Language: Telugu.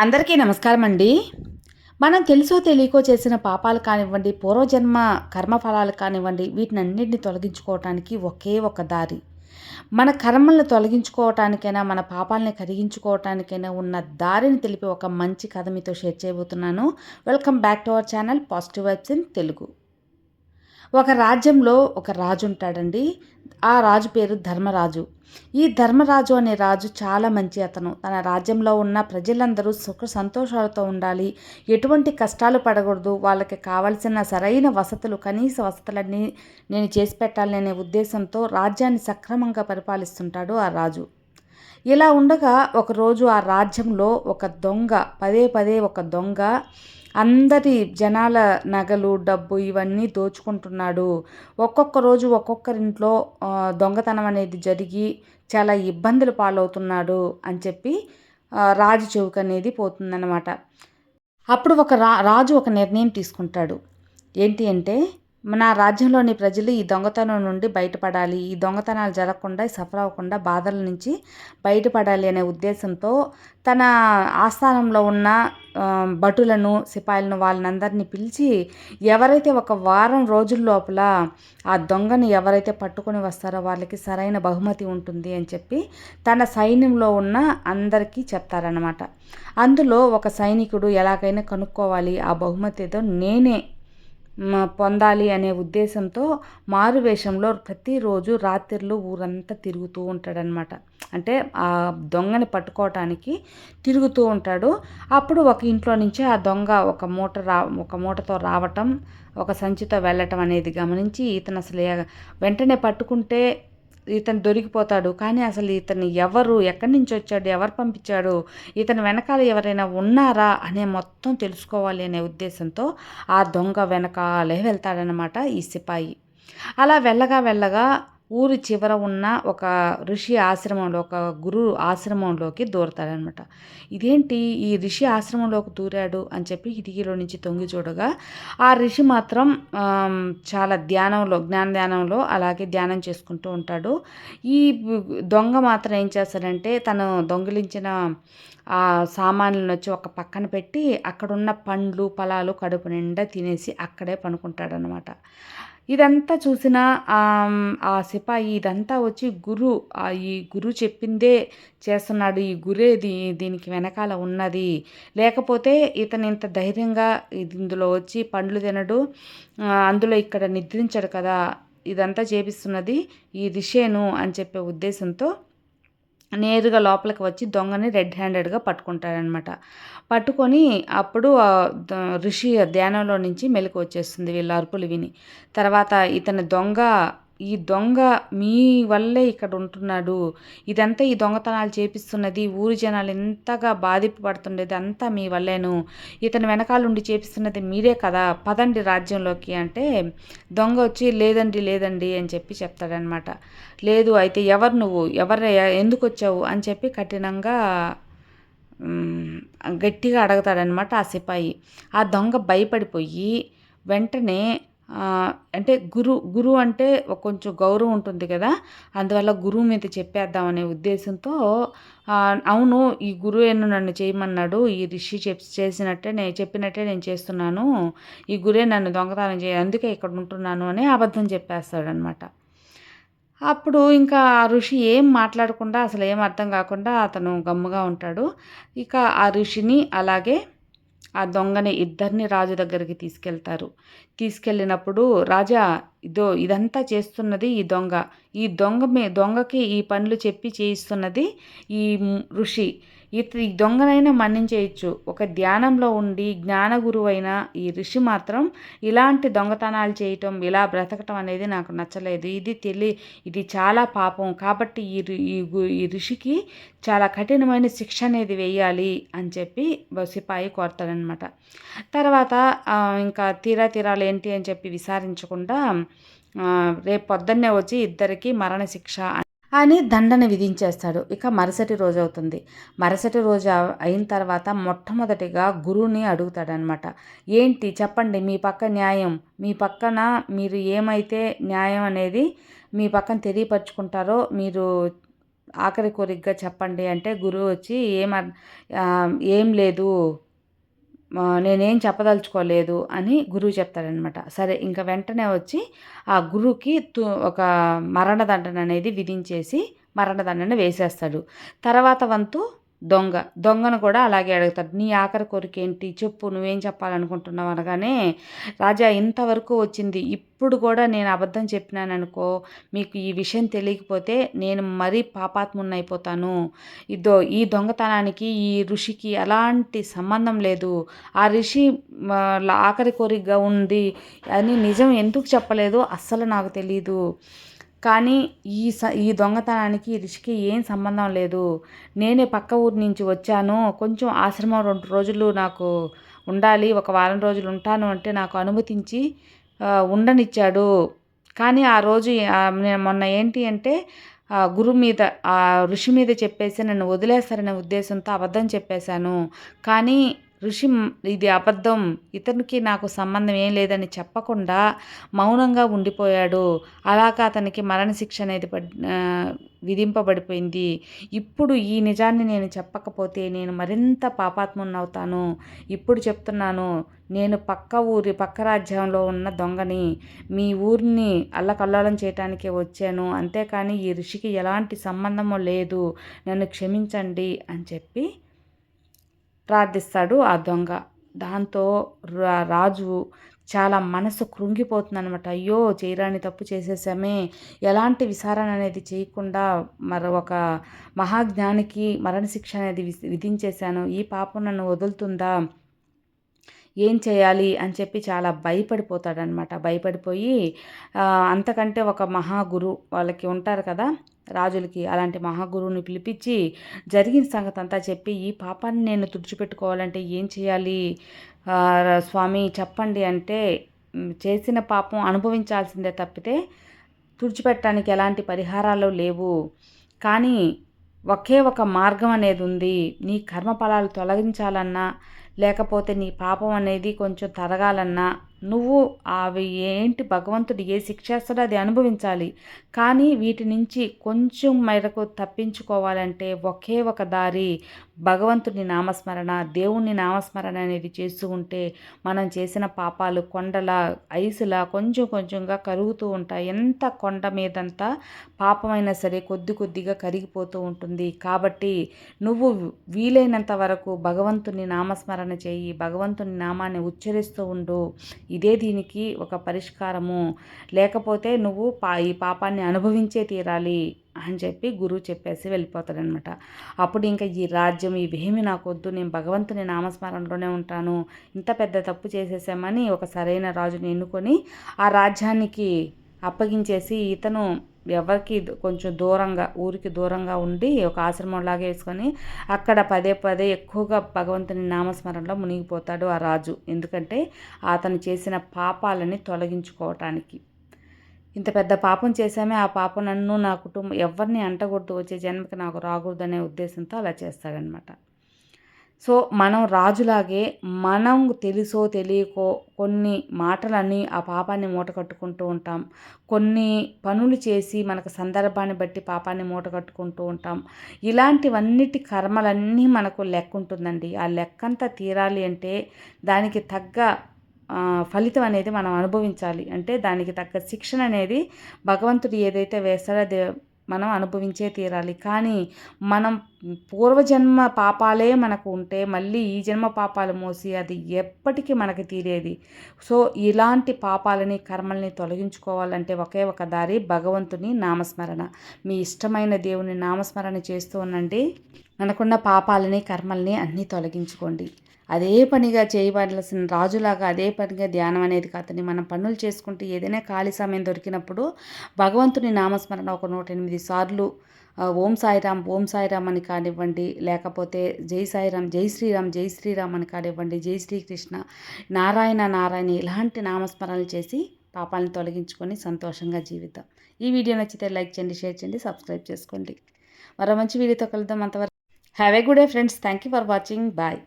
అందరికీ నమస్కారం అండి మనం తెలుసో తెలియకో చేసిన పాపాలు కానివ్వండి పూర్వజన్మ కర్మఫలాలు కానివ్వండి వీటినన్నింటిని తొలగించుకోవటానికి ఒకే ఒక దారి. మన కర్మలను తొలగించుకోవటానికైనా మన పాపాలని కరిగించుకోవటానికైనా ఉన్న దారిని తెలిపి ఒక మంచి కథ మీతో షేర్ చేయబోతున్నాను. Welcome back to our channel positive vibes in Telugu. ఒక రాజ్యంలో ఒక రాజు ఉంటాడండి. ఆ రాజు పేరు ధర్మరాజు. ఈ ధర్మరాజు అనే రాజు చాలా మంచి అతను. తన రాజ్యంలో ఉన్న ప్రజలందరూ సుఖ సంతోషాలతో ఉండాలి. ఎటువంటి కష్టాలు పడకూడదు. వాళ్ళకి కావలసిన సరైన వసతులు కనీస వసతులన్నీ నేను చేసి పెట్టాలనే ఉద్దేశంతో రాజ్యాన్ని సక్రమంగా పరిపాలిస్తుంటాడు ఆ రాజు. ఇలా ఉండగా ఒకరోజు ఆ రాజ్యంలో ఒక దొంగ పదే పదే ఒక దొంగ అందరి జనాల నగలు డబ్బు ఇవన్నీ దోచుకుంటున్నాడు. ఒక్కొక్క రోజు ఒక్కొక్కరింట్లో దొంగతనం అనేది జరిగి చాలా ఇబ్బందులు పాలవుతున్నాడు అని చెప్పి రాజు చెవుకు అనేది పోతుందన్నమాట. అప్పుడు ఒక రా రాజు ఒక నిర్ణయం తీసుకుంటాడు. ఏంటి అంటే మన రాజ్యంలోని ప్రజలు ఈ దొంగతనం నుండి బయటపడాలి. ఈ దొంగతనాలు జరగకుండా సఫర్ అవ్వకుండా బాధల నుంచి బయటపడాలి అనే ఉద్దేశంతో తన ఆస్థానంలో ఉన్న భటులను సిపాయిలను వాళ్ళనందరినీ పిలిచి ఎవరైతే ఒక వారం రోజుల లోపల ఆ దొంగని ఎవరైతే పట్టుకొని వస్తారో వాళ్ళకి సరైన బహుమతి ఉంటుంది అని చెప్పి తన సైన్యంలో ఉన్న అందరికీ చెప్తారనమాట అందులో ఒక సైనికుడు ఎలాగైనా కనుక్కోవాలి ఆ బహుమతి ఏదో నేనే పొందాలి అనే ఉద్దేశంతో మారు వేషంలో ప్రతిరోజు రాత్రిళ్ళు ఊరంతా తిరుగుతూ ఉంటాడనమాట అంటే ఆ దొంగని పట్టుకోవటానికి తిరుగుతూ ఉంటాడు. అప్పుడు ఒక ఇంట్లో నుంచి ఆ దొంగ ఒక మూట రా ఒక మూటతో రావటం ఒక సంచితో వెళ్ళటం అనేది గమనించి ఇతను అసలు వెంటనే పట్టుకుంటే ఇతను దొరికిపోతాడు. కానీ అసలు ఇతను ఎవరు ఎక్కడి నుంచి వచ్చాడు ఎవరు పంపించాడు ఇతను వెనకాల ఎవరైనా ఉన్నారా అనే మొత్తం తెలుసుకోవాలి అనే ఉద్దేశంతో ఆ దొంగ వెనకాలే వెళ్తాడనమాట ఈ సిపాయి. అలా వెళ్ళగా వెళ్ళగా ఊరి చివర ఉన్న ఒక ఋషి ఆశ్రమంలో ఒక గురు ఆశ్రమంలోకి దూరతాడనమాట ఇదేంటి? ఈ ఋషి ఆశ్రమంలోకి దూరాడు అని చెప్పి కిటికీలో నుంచి తొంగి చూడగా ఆ ఋషి మాత్రం చాలా ధ్యానంలో జ్ఞాన ధ్యానంలో అలాగే ధ్యానం చేసుకుంటూ ఉంటాడు. ఈ దొంగ మాత్రం ఏం చేస్తాడంటే తను దొంగిలించిన ఆ సామాన్లను వచ్చి ఒక పక్కన పెట్టి అక్కడున్న పండ్లు ఫలాలు కడుపు నిండా తినేసి అక్కడే పనుకుంటాడనమాట ఇదంతా చూసిన ఆ సిపాయి ఇదంతా వచ్చి గురు ఈ గురు చెప్పిందే చేస్తున్నాడు. ఈ గురే దీ దీనికి వెనకాల ఉన్నది. లేకపోతే ఇతను ఇంత ధైర్యంగా ఇందులో వచ్చి పండ్లు తినడు. అందులో ఇక్కడ నిద్రించడు కదా. ఇదంతా చేపిస్తున్నది ఈ రిషేను అని చెప్పే ఉద్దేశంతో నేరుగా లోపలికి వచ్చి దొంగని రెడ్ హ్యాండెడ్గా పట్టుకుంటారనమాట పట్టుకొని అప్పుడు ఋషి ధ్యానంలో నుంచి మెలకు వచ్చేస్తుంది వీళ్ళ అరుపులు విని. తర్వాత ఇతని దొంగ ఈ దొంగ మీ వల్లే ఇక్కడ ఉంటున్నాడు. ఇదంతా ఈ దొంగతనాలు చేపిస్తున్నది. ఊరి జనాలు ఎంతగా బాధింపబడుతుండేది అంతా మీ వల్లేను. ఇతను వెనకాలండి చేపిస్తున్నది మీరే కదా. పదండి రాజ్యంలోకి అంటే దొంగ వచ్చి లేదండి లేదండి అని చెప్పి చెప్తాడనమాట లేదు అయితే ఎవరు నువ్వు? ఎవరు ఎందుకు వచ్చావు? అని చెప్పి కఠినంగా గట్టిగా అడగతాడనమాట ఆ సిపాయి. ఆ దొంగ భయపడిపోయి వెంటనే అంటే గురు గురువు అంటే కొంచెం గౌరవం ఉంటుంది కదా. అందువల్ల గురువు మీద చెప్పేద్దామనే ఉద్దేశంతో అవును ఈ గురువేను నన్ను చేయమన్నాడు ఈ రిషి చెప్ చేసినట్టే నేను చెప్పినట్టే నేను చేస్తున్నాను ఈ గురే నన్ను దొంగతనం చేయ అందుకే ఇక్కడ ఉంటున్నాను అని అబద్ధం చెప్పేస్తాడనమాట అప్పుడు ఇంకా ఆ ఋషి ఏం మాట్లాడకుండా అసలు ఏం అర్థం కాకుండా అతను గమ్ముగా ఉంటాడు. ఇక ఆ ఋషిని అలాగే ఆ దొంగని ఇద్దరిని రాజు దగ్గరికి తీసుకెళ్తారు. తీసుకెళ్ళినప్పుడు రాజా ఇదో ఇదంతా చేస్తున్నది ఈ దొంగ. ఈ దొంగ మీ దొంగకి ఈ పనులు చెప్పి చేయిస్తున్నది ఈ ఋషి. ఇత ఈ దొంగనైనా మన్నించేయచ్చు. ఒక ధ్యానంలో ఉండి జ్ఞాన గురువైన ఈ ఋషి మాత్రం ఇలాంటి దొంగతనాలు చేయటం ఇలా బ్రతకటం అనేది నాకు నచ్చలేదు. ఇది తెలి ఇది చాలా పాపం. కాబట్టి ఈ ఈ ఋషికి చాలా కఠినమైన శిక్ష అనేది వేయాలి అని చెప్పి సిపాయి కోరతాడనమాట తర్వాత ఇంకా తీరా తీరాలు ఏంటి అని చెప్పి విచారించకుండా రేపు పొద్దున్నే వచ్చి ఇద్దరికి మరణశిక్ష అని దండన విధించేస్తాడు. ఇక మరుసటి రోజు అవుతుంది. మరుసటి రోజు అయిన తర్వాత మొట్టమొదటిగా గురువుని అడుగుతాడనమాట. ఏంటి? చెప్పండి. మీ పక్క న్యాయం. మీ పక్కన మీరు ఏమైతే న్యాయం అనేది మీ పక్కన తెలియపరుచుకుంటారో మీరు ఆఖరి కోరికగా చెప్పండి అంటే గురువు వచ్చి ఏమ ఏం లేదు. నేనేం చెప్పదలుచుకోలేదు అని గురువు చెప్తాడనమాట సరే ఇంకా వెంటనే వచ్చి ఆ గురువుకి ఒక మరణదండన అనేది విధించేసి మరణదండన వేసేస్తాడు. తర్వాత వంతు దొంగ. దొంగను కూడా అలాగే అడుగుతాడు. నీ ఆఖరి కోరిక ఏంటి చెప్పు నువ్వేం చెప్పాలనుకుంటున్నావు? అనగానే రాజా ఇంతవరకు వచ్చింది. ఇప్పుడు కూడా నేను అబద్ధం చెప్పినాననుకో మీకు ఈ విషయం తెలియకపోతే నేను మరీ పాపాత్మున్నైపోతాను. ఇదో ఈ దొంగతనానికి ఈ ఋషికి ఎలాంటి సంబంధం లేదు. ఆ ఋషి ఆఖరి కోరికగా ఉంది అని నిజం ఎందుకు చెప్పలేదు అస్సలు నాకు తెలీదు. కానీ ఈ స ఈ దొంగతనానికి రిషికి ఏం సంబంధం లేదు. నేనే పక్క ఊరి నుంచి వచ్చాను. కొంచెం ఆశ్రమం రెండు రోజులు నాకు ఉండాలి. ఒక వారం రోజులు ఉంటాను అంటే నాకు అనుమతించి ఉండనిచ్చాడు. కానీ ఆ రోజు మొన్న ఏంటి అంటే గురు మీద ఆ ఋషి మీద చెప్పేసి నన్ను వదిలేస్తారనే ఉద్దేశంతో అబద్ధం చెప్పేశాను. కానీ ఋషి ఇది అబద్ధం. ఇతనికి నాకు సంబంధం ఏం లేదని చెప్పకుండా మౌనంగా ఉండిపోయాడు. అలాగా అతనికి మరణశిక్ష అనేది విధింపబడిపోయింది. ఇప్పుడు ఈ నిజాన్ని నేను చెప్పకపోతే నేను మరింత పాపాత్మున్నవుతాను ఇప్పుడు చెప్తున్నాను నేను పక్క ఊరి పక్క రాజ్యంలో ఉన్న దొంగని మీ ఊరిని అల్లకల్లోలం చేయటానికే వచ్చాను. అంతేకాని ఈ ఋషికి ఎలాంటి సంబంధము లేదు. నన్ను క్షమించండి అని చెప్పి ప్రార్థిస్తాడు ఆ దొంగ. దాంతో రాజు చాలా మనసు కృంగిపోతుందనమాట అయ్యో చేయరాని తప్పు చేసేసామే ఎలాంటి విచారణ అనేది చేయకుండా మరి ఒక మహాజ్ఞానికి మరణశిక్ష అనేది విధించేశాను. ఈ పాపం నన్ను వదులుతుందా? ఏం చేయాలి అని చెప్పి చాలా భయపడిపోతాడనమాట భయపడిపోయి అంతకంటే ఒక మహాగురు వాళ్ళకి ఉంటారు కదా రాజులకి అలాంటి మహాగురువుని పిలిపించి జరిగిన సంగతి అంతా చెప్పి ఈ పాపాన్ని నేను తుడిచిపెట్టుకోవాలంటే ఏం చేయాలి? స్వామి చెప్పండి అంటే చేసిన పాపం అనుభవించాల్సిందే తప్పితే తుడిచిపెట్టడానికి ఎలాంటి పరిహారాలు లేవు. కానీ ఒకే ఒక మార్గం అనేది ఉంది. నీ కర్మఫలాలు తొలగించాలన్నా లేకపోతే నీ పాపం అనేది కొంచెం తరగాలన్నా నువ్వు అవి ఏంటి భగవంతుడు ఏ శిక్షేస్తాడో అది అనుభవించాలి. కానీ వీటి నుంచి కొంచెం మేరకు తప్పించుకోవాలంటే ఒకే ఒక దారి భగవంతుని నామస్మరణ దేవుని నామస్మరణ అనేది చేస్తూ ఉంటే మనం చేసిన పాపాలు కొండల ఐసులా కొంచెం కొంచెంగా కరుగుతూ ఉంటాయి. ఎంత కొండ మీదంతా పాపమైనా సరే కొద్ది కొద్దిగా కరిగిపోతూ ఉంటుంది. కాబట్టి నువ్వు వీలైనంత వరకు భగవంతుని నామస్మరణ చేయి భగవంతుని నామాన్ని ఉచ్చరిస్తూ ఉండు. ఇదే దీనికి ఒక పరిష్కారము. లేకపోతే నువ్వు పా ఈ పాపాన్ని అనుభవించే తీరాలి. అని చెప్పి గురువు చెప్పేసి వెళ్ళిపోతాడనమాట. అప్పుడు ఇంకా ఈ రాజ్యం ఇవేమి నాకొద్దు నేను భగవంతుని నామస్మరణలోనే ఉంటాను ఇంత పెద్ద తప్పు చేసేసామని ఒక సరైన రాజుని ఎన్నుకొని ఆ రాజ్యానికి అప్పగించేసి ఇతను ఎవరికి కొంచెం దూరంగా ఊరికి దూరంగా ఉండి ఒక ఆశ్రమంలాగా వేసుకొని అక్కడ పదే పదే ఎక్కువగా భగవంతుని నామస్మరణలో మునిగిపోతాడు ఆ రాజు. ఎందుకంటే అతను చేసిన పాపాలని తొలగించుకోవటానికి. ఇంత పెద్ద పాపం చేశామే ఆ పాపం నన్ను నా కుటుంబం ఎవరిని అంటకూడదు వచ్చే జన్మకి నాకు రాకూడదు అనే ఉద్దేశంతో అలా చేస్తాడనమాట సో మనం రాజులాగే మనం తెలుసో తెలియకో కొన్ని మాటలని ఆ పాపాన్ని మూట కట్టుకుంటూ ఉంటాం. కొన్ని పనులు చేసి మనకు సందర్భాన్ని బట్టి పాపాన్ని మూట కట్టుకుంటూ ఉంటాం. ఇలాంటివన్నిటి కర్మలన్నీ మనకు లెక్క ఉంటుందండి ఆ లెక్కంతా తీరాలి అంటే దానికి తగ్గ ఫలితం అనేది మనం అనుభవించాలి. అంటే దానికి తగ్గ శిక్షణ అనేది భగవంతుడు ఏదైతే వేస్తాడో అది మనం అనుభవించే తీరాలి. కానీ మనం పూర్వజన్మ పాపాలే మనకు ఉంటే మళ్ళీ ఈ జన్మ పాపాలు మోసి అది ఎప్పటికీ మనకి తీరేది. సో ఇలాంటి పాపాలని కర్మల్ని తొలగించుకోవాలంటే ఒకే ఒక దారి భగవంతుని నామస్మరణ. మీ ఇష్టమైన దేవుని నామస్మరణ చేస్తూ ఉండండి. మనకున్న పాపాలని కర్మల్ని అన్నీ తొలగించుకోండి. అదే పనిగా చేయవలసిన రాజులాగా అదే పనిగా ధ్యానం అనేది కాదని మనం పనులు చేసుకుంటూ ఏదైనా ఖాళీ సమయం దొరికినప్పుడు భగవంతుని నామస్మరణ ఒక నూట ఎనిమిది సార్లు ఓం సాయిరామ్ ఓం సాయిరామ్ అని కానివ్వండి లేకపోతే జై సాయిరామ్ జై శ్రీరామ్ జై శ్రీరామ్ అని కానివ్వండి జై శ్రీకృష్ణ నారాయణ నారాయణ ఇలాంటి నామస్మరణలు చేసి పాపాలను తొలగించుకొని సంతోషంగా జీవితం ఈ వీడియో నచ్చితే లైక్ చేయండి షేర్ చేయండి సబ్స్క్రైబ్ చేసుకోండి. మరో మంచి వీడియోతో కలుద్దాం అంతవరకు. Have a good day friends thank you for watching bye